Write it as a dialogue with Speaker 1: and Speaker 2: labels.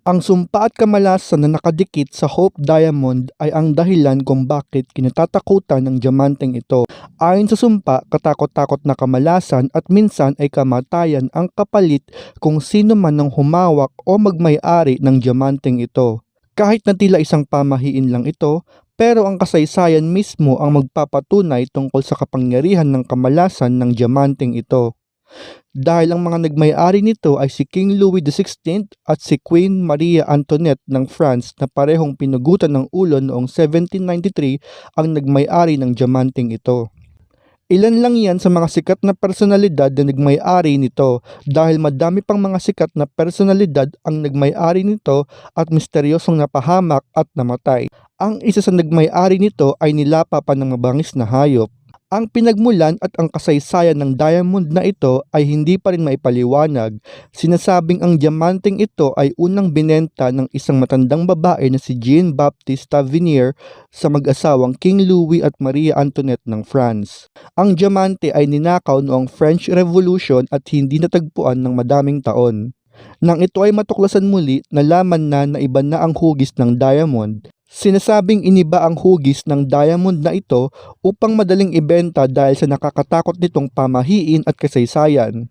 Speaker 1: Ang sumpa at kamalasan na nakadikit sa Hope Diamond ay ang dahilan kung bakit kinatatakutan ng diamanteng ito. Ayon sa sumpa, katakot-takot na kamalasan at minsan ay kamatayan ang kapalit kung sino man ang humawak o magmay-ari ng diamanteng ito. Kahit na tila isang pamahiin lang ito, pero ang kasaysayan mismo ang magpapatunay tungkol sa kapangyarihan ng kamalasan ng diamanteng ito. Dahil ang mga nagmay-ari nito ay si King Louis XVI at si Queen Maria Antoinette ng France na parehong pinugutan ng ulo noong 1793 ang nagmay-ari ng diamanteng ito. Ilan lang yan sa mga sikat na personalidad na nagmay-ari nito dahil madami pang mga sikat na personalidad ang nagmay-ari nito at misteryosong napahamak at namatay. Ang isa sa nagmay-ari nito ay nilapa pa ng mabangis na hayop. Ang pinagmulan at ang kasaysayan ng diamond na ito ay hindi pa rin maipaliwanag. Sinasabing ang diamanteng ito ay unang binenta ng isang matandang babae na si Jean Baptiste Tavernier sa mag-asawang King Louis at Maria Antoinette ng France. Ang diamante ay ninakaw noong French Revolution at hindi natagpuan ng madaming taon. Nang ito ay matuklasan muli, nalaman na na iba na ang hugis ng diamond. Sinasabing iniba ang hugis ng diamond na ito upang madaling ibenta dahil sa nakakatakot nitong pamahiin at kasaysayan.